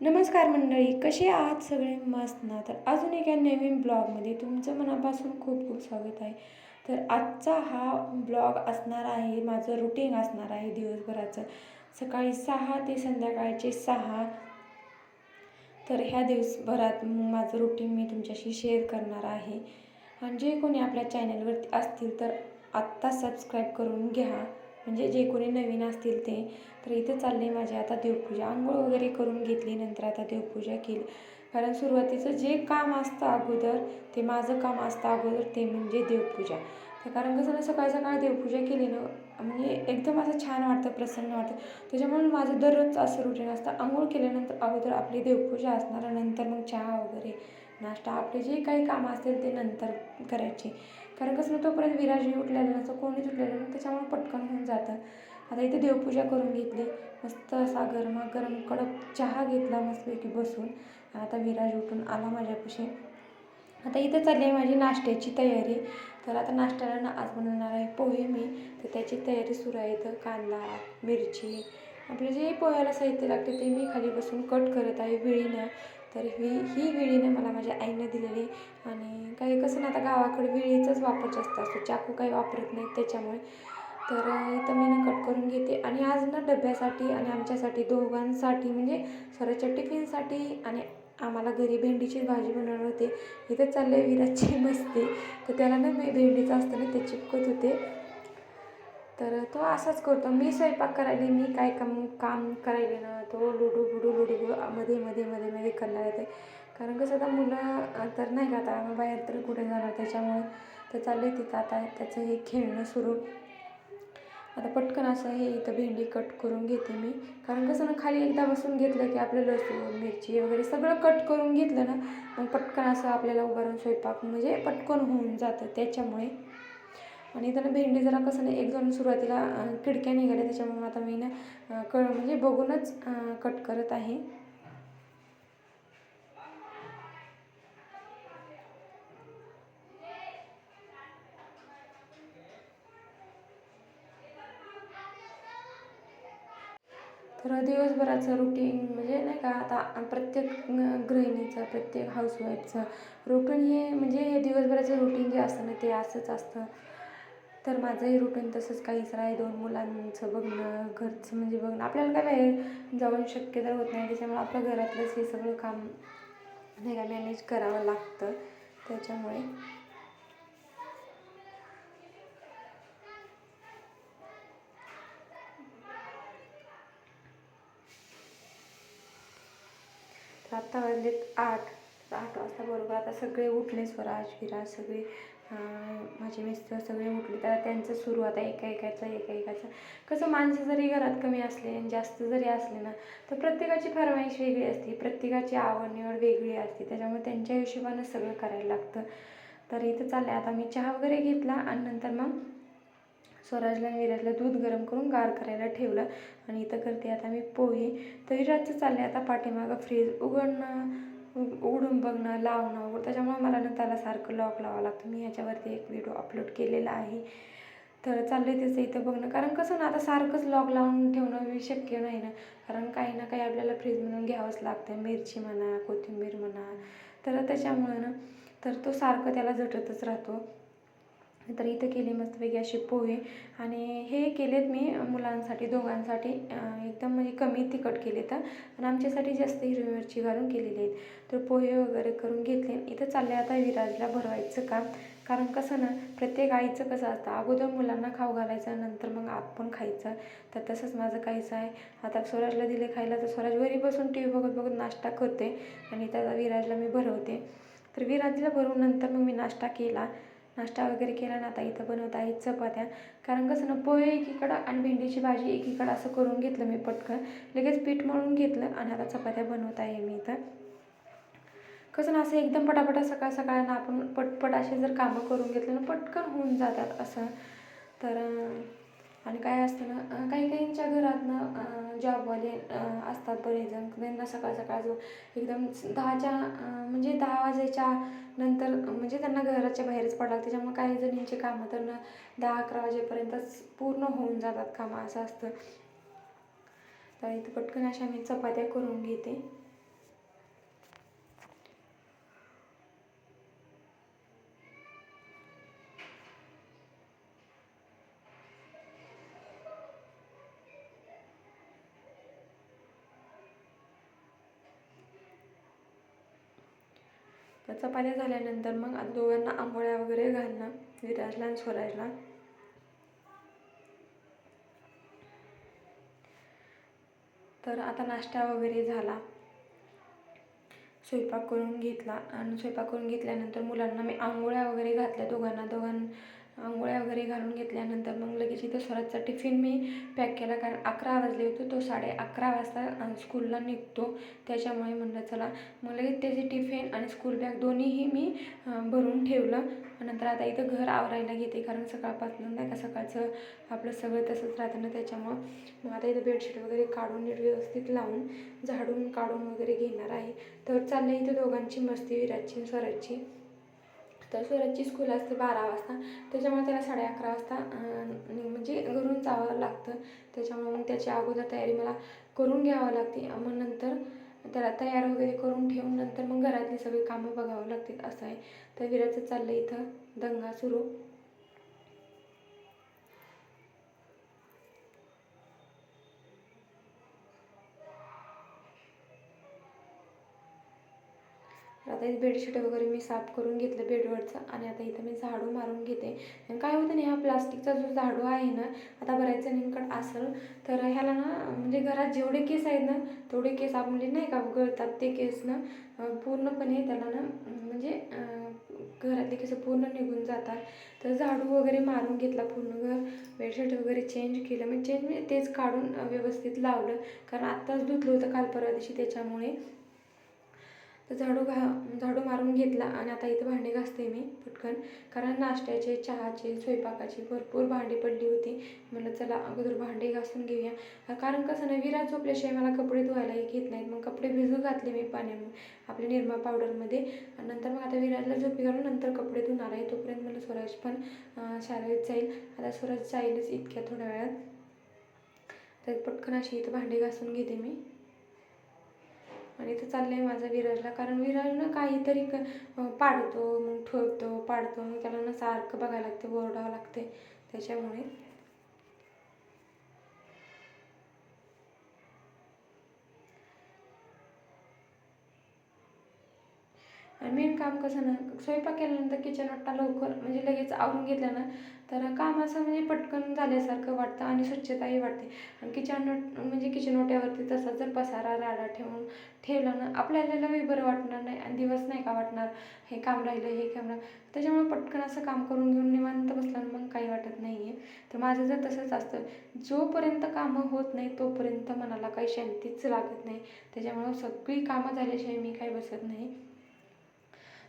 नमस्कार मंडळी कसे आहात सगळे? मस्त ना. तर अजून एका नवीन ब्लॉगमध्ये तुमचं मनापासून खूप खूप स्वागत आहे. तर आजचा हा ब्लॉग असणार आहे माझं रुटीन असणार आहे दिवसभराचं. सकाळी सहा ते संध्याकाळचे सहा. तर ह्या दिवसभरात मग माझं रुटीन मी तुमच्याशी शेअर करणार आहे. आणि जे कोणी आपल्या चॅनलवरती असतील तर आत्ता सबस्क्राईब करून घ्या. म्हणजे जे कोणी नवीन असतील ते तर इथे चालले माझे आता देवपूजा. आंघोळ वगैरे करून घेतली नंतर आता देवपूजा केली. कारण सुरुवातीचं जे काम असतं अगोदर ते माझं काम असतं अगोदर ते म्हणजे देवपूजा. तर कारण कसं ना सकाळी सकाळी देवपूजा केली ना म्हणजे एकदम असं छान वाटतं प्रसन्न वाटतं. त्याच्यामुळे माझं दररोजचं असं रुटीन असतं. आंघोळ केल्यानंतर अगोदर आपली देवपूजा असणार नंतर मग चहा वगैरे नाश्ता आपले जे काही कामं असतील ते नंतर करायचे. कारण कसं ना तोपर्यंत विराजी उठलेला नसतो कोणीच उठलेलं नसतं. त्याच्यामुळे पटकन होऊन जातं. आता इथे देवपूजा करून घेतली. मस्त असा गरमागरम कडक चहा घेतला मस्तपैकी बसून. आता विराज उठून आला माझ्यापाशी. आता इथं चालली आहे माझी नाश्त्याची तयारी. तर आता नाश्त्याला ना आज बनवणार आहे पोहे मी. तर त्याची तयारी सुरू आहे इथं. कांदा मिरची. आपले जे पोह्याला साहित्य लागते ते मी खाली बसून कट करत आहे विळीनं. तर ही ही विळीनं मला माझ्या आईनं दिलेली. आणि काही कसं ना आता गावाकडे विळीचाच वापर जास्त असतो. चाकू काही वापरत नाहीत त्याच्यामुळे. तर इथं मी ना कट करून घेते. आणि आज ना डब्यासाठी आणि आमच्यासाठी दोघांसाठी म्हणजे स्वराच्या टिफिनसाठी आणि आम्हाला घरी भेंडीची भाजी बनवणार होते. इथं चाललं विराजची मस्ती. तर त्याला ना मी भेंडीचं असतं ना ते चिपकत होते. तर तो असाच करतो. मी स्वयंपाक करायला मी काय काम काम करायले ना तो लुडू बुडू लुडू बुडू मध्ये मध्ये मध्ये मध्ये करणार येते कारण कसं आता मुलं तर नाही का आता बाहेर तर कुठे जाणार? त्याच्यामुळे तर चालले तिथं आता त्याचं हे खेळणं सुरू. आता पटकन असं हे इथं भेंडी कट करून घेते मी. कारण कसं ना खाली एकदा बसून घेतलं की आपलं लसूण मिरची वगैरे सगळं कट करून घेतलं ना मग पटकन असं आपल्याला उभारून स्वयंपाक म्हणजे पटकन होऊन जातं त्याच्यामुळे. आणि त्यानं भेंडी जरा कसं नाही एक दोन सुरुवातीला खिडक्या निघाल्या त्याच्यामुळे आता मी ना क म्हणजे बघूनच कट करत आहे. तर दिवसभराचं रुटीन म्हणजे नाही का आता प्रत्येक गृहिणीचं प्रत्येक हाऊसवाईफचं रुटीन हे म्हणजे हे दिवसभराचं रुटीन जे असतं ना ते असंच असतं. तर माझंही रुटीन तसंच काहीच आहे दोन मुलांचं बघणं घरचं म्हणजे बघणं. आपल्याला काय बाहेर जाऊन शक्य तर होत नाही. त्याच्यामुळे आपल्या घरातलंच हे सगळं काम नाही का मॅनेज करावं लागतं. त्याच्यामुळे. तर आत्ता वाजलेत आठ. आठ वाजता बरोबर आता सगळे उठले स्वराज विराज सगळे. माझे मिस्टर सगळे उठले तर त्यांचं सुरू आता एका एकाचं एका एकाचं कसं माणसं जरी घरात कमी असले आणि जास्त जरी असले ना तर प्रत्येकाची फरमाईश वेगळी असते प्रत्येकाची आवड निवड वेगळी असते त्याच्यामुळे त्यांच्या हिशोबानं सगळं करायला लागतं. तर इथं चाललं आता मी चहा वगैरे घेतला आणि नंतर मग स्वराजला आणि विराजला दूध गरम करून गार करायला ठेवलं आणि इथं करते आता मी पोहे. तर विराजचं चालले आता पाठीमागं फ्रीज उघडणं. उघडून बघणं लावणं वगैरे त्याच्यामुळे मला ना त्याला सारखं लॉक लावावं लागतं. मी ह्याच्यावरती एक व्हिडिओ अपलोड केलेला आहे. तर चाललं आहे त्याचं इथं बघणं. कारण कसं ना आता सारखंच लॉक लावून ठेवणं शक्य नाही ना. कारण काही ना काही आपल्याला फ्रीजमधून घ्यावंच लागतं मिरची म्हणा कोथिंबीर म्हणा. तर त्याच्यामुळं ना तर तो सारखं त्याला झटतच राहतो. तर इथं केले मस्तपैकी असे पोहे. आणि हे केलेत मी मुलांसाठी दोघांसाठी एकदम म्हणजे कमी तिखट केले तर आणि आमच्यासाठी जास्त हिरवी मिरची घालून केलेली आहेत. तर पोहे वगैरे करून घेतले. इथं चालले आता विराजला भरवायचं काम. कारण कसं ना प्रत्येक आईचं कसं असतं अगोदर मुलांना खाऊ घालायचं नंतर मग आपण खायचं. तर तसंच माझं काहीच आहे. आता स्वराजला दिले खायला तर स्वराज घरी बसून टी व्ही बघत बघत नाश्ता करते आणि त्याचा विराजला मी भरवते. तर विराजला भरून नंतर मग मी नाश्ता केला. नाश्ता वगैरे केला ना आता इथं बनवत आहे चपात्या. कारण कसं ना पोहे एकीकडं आणि भेंडीची भाजी एकीकडं असं करून घेतलं मी पटकन. लगेच पीठ मळून घेतलं आणि आता चपात्या बनवत आहे मी इथं. कसं ना असं एकदम पटापटा सकाळ सकाळना आपण पटपट असे जर कामं करून घेतले ना पटकन होऊन जातात असं. तर आणि काय असतं ना काही काहींच्या घरात ना जॉबवाले असतात बरेच जण त्यांना सकाळ सकाळ जो एकदम दहाच्या म्हणजे दहा वाजायच्या नंतर म्हणजे त्यांना घराच्या बाहेरच पडावं त्याच्यामुळे काही जणींचे कामं तर ना दहा अकरा वाजेपर्यंतच पूर्ण होऊन जातात कामं असं असतं. तर इथं पटकन अशा मी चपात्या करून घेते. तर चपात्या झाल्यानंतर मग दोघांना आंघोळ्या वगैरे घालणं विराजला आणि स्वराजला तर आता नाश्ता वगैरे झाला. स्वयंपाक करून घेतला. आणि स्वयंपाक करून घेतल्यानंतर मुलांना मी आंघोळ्या वगैरे घातल्या दोघांना. दोघां आंघोळ्या वगैरे घालून घेतल्यानंतर मग लगेच इथं स्वराजचा टिफिन मी पॅक केला. कारण अकरा वाजले होते तो साडे अकरा वाजता स्कूलला निघतो. त्याच्यामुळे म्हणलं चला. मग लगेच त्याचे टिफिन आणि स्कूल बॅग दोन्हीही मी भरून ठेवलं. नंतर आता इथं घर आवरायला घेते. कारण सकाळपासून नाही का सकाळचं आपलं सगळं तसंच राहतं ना त्याच्यामुळं. मग आता इथं बेडशीट वगैरे काढून नीट व्यवस्थित लावून झाडून काढून वगैरे घेणार आहे. तर चाललं इथं दोघांची मस्ती विराजची स्वराजची. तर सूरजची स्कूल असते बारा वाजता. त्याच्यामुळे त्याला साडे अकरा वाजता म्हणजे घरून जावं लागतं. त्याच्यामुळे मग त्याची अगोदर तयारी मला करून घ्यावं लागते. मग नंतर त्याला तयार वगैरे करून ठेवून नंतर मग घरातली सगळी कामं बघावं लागतील असं आहे. तर विराचं चाललं इथं दंगा सुरू. आता इथे बेडशीट वगैरे मी साफ करून घेतलं बेडवरचं आणि आता इथं मी झाडू मारून घेते. आणि काय होतं ना हा प्लास्टिकचा जो झाडू आहे ना आता बऱ्याच जणींकडे असेल तर ह्याला ना म्हणजे घरात जेवढे केस आहेत ना तेवढे केस आपले म्हणजे नाही का गळतात ते केस ना पूर्णपणे त्याला ना म्हणजे घरातले केस पूर्ण निघून जातात. तर झाडू वगैरे मारून घेतला पूर्ण घर बेडशीट वगैरे चेंज केलं म्हणजे चेंज म्हणजे तेच काढून व्यवस्थित लावलं. कारण आत्ताच धुतलं होतं काल परवा दिवशी त्याच्यामुळे. तर झाडू घा झाडू मारून घेतला आणि आता इथं भांडी घासते मी पटकन. कारण नाश्त्याचे चहाचे स्वयंपाकाची भरपूर भांडी पडली होती. म्हणलं चला अगोदर भांडी घासून घेऊया. कारण कसं ना विराज झोपल्याशिवाय मला कपडे धुवायलाही घेत नाहीत. मग कपडे भिजू घातले मी पाण्यामध्ये आपल्या निरमा पावडरमध्ये. आणि नंतर मग आता विराजला झोपी घालून नंतर कपडे धुणार आहे. तोपर्यंत मला स्वराज पण शाळेत जाईल. आता स्वराज जाईलच इतक्या थोड्या वेळात. तर पटकन अशी इथं भांडी घासून घेते मी. आणि इथं चाललं आहे माझा विराजला कारण विराजनं काहीतरी क पाडतो मग ठेवतो पाडतो. मग त्याला ना सारखं बघायला लागते ओरडावं लागते. त्याच्यामुळे आणि मेन काम कसं ना स्वयंपाक केल्यानंतर किचन वाटता लवकर म्हणजे लगेच आवरून घेतलं ना तर काम असं म्हणजे पटकन झाल्यासारखं वाटतं आणि स्वच्छताही वाटते. आणि किचन म्हणजे किचन ओट्यावरती तसा जर पसारा राडा ठेवून ठेवला ना आपल्याला बरं वाटणार नाही आणि दिवस नाही का वाटणार हे काम राहिलं हे काम राहिलं. त्याच्यामुळे पटकन असं काम करून घेऊन निवांत बसलं मग काही वाटत नाही आहे तर माझं जर तसंच असतं जोपर्यंत कामं होत नाही तोपर्यंत मनाला काही शांतीच लागत नाही. त्याच्यामुळं सगळी कामं झाल्याशिवाय मी काही बसत नाही.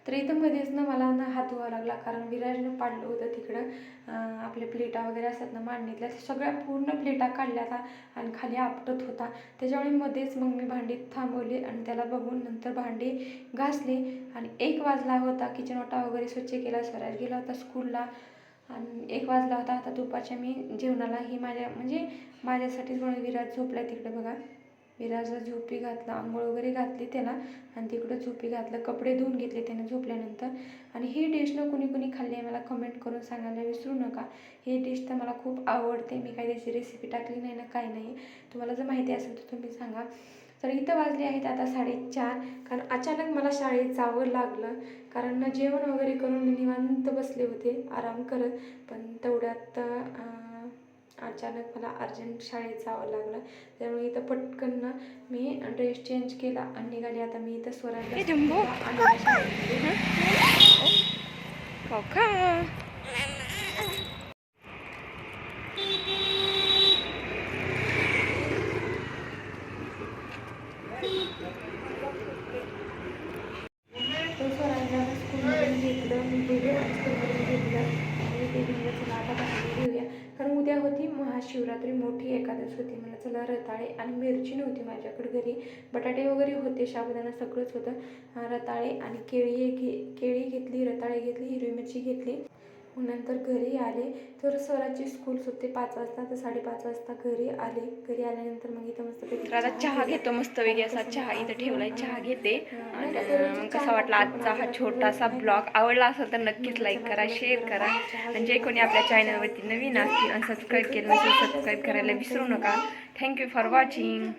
तर इथं मध्येच ना मला ना हात धुवा लागला कारण विराजनं पाडलं होतं तिकडं. आपले प्लेटा वगैरे असतात ना मांडणीतल्या सगळ्या पूर्ण प्लेटा काढल्या होता आणि खाली आपटत होता. त्याच्यामुळे मध्येच मग मी भांडी थांबवली आणि त्याला बघून नंतर भांडी घासली. आणि एक वाजला होता किचन ओटा वगैरे स्वच्छ केला स्वराज गेला होता स्कूलला आणि एक वाजला होता आता दुपारच्या मी जेवणाला ही माझ्या म्हणजे माझ्यासाठीच म्हणून विराज झोपला तिकडे बघा. विराजला झोपी घातला आंघोळ वगैरे घातली त्याला आणि तिकडं झोपी घातलं कपडे धुवून घेतले त्यानं झोपल्यानंतर. आणि ही डिश ना कुणी कुणी खाल्ली आहे मला कमेंट करून सांगायला विसरू नका. ही डिश तर मला खूप आवडते. मी काही त्याची रेसिपी टाकली नाही ना काही नाही. तुम्हाला जर माहिती असेल तर तुम्ही सांगा. तर इथं वाजले आहेत आता साडेचार. कारण अचानक मला शाळेत जावं लागलं. कारण ना जेवण वगैरे करून मी निवांत बसले होते. आराम करत. पण तेवढ्यात अचानक मला अर्जंट शाळेत जावं लागलं. त्यामुळे इथं पटकन ना मी ड्रेस चेंज केला आणि निघाली. आता मी इथं स्वराजला आणलं शाळेमध्ये. हो का तो स्वराजला स्कूलमधून घेतलं मी गेले आणि स्कूलमधून घेतलं आणि ते म्हणलं चला आता बाहेर घेऊया कारण उद्या शिवरात्री मोठी एकादश होती. मला चला रताळे आणि मिरची नव्हती माझ्याकडे घरी. बटाटे वगैरे होते साबुदाणा सगळंच होतं. रताळे आणि केळी घे केळी घेतली रताळे घेतली हिरवी मिरची घेतली. नंतर घरी आले. तर स्वराची स्कूल सुटते पाच वाजता. तर साडेपाच वाजता घरी आले. घरी आल्यानंतर मग इथं मस्त आता चहा घेतो मस्त वेगळी असा चहा इथं ठेवलाय. चहा घेते. आणि कसा वाटला आजचा हा छोटासा ब्लॉग आवडला असेल तर नक्कीच लाईक करा शेअर करा. आणि जे कोणी आपल्या चॅनलवरती नवीन असतील आणि सबस्क्राईब केलं नसेल सबस्क्राईब करायला विसरू नका. Thank you for watching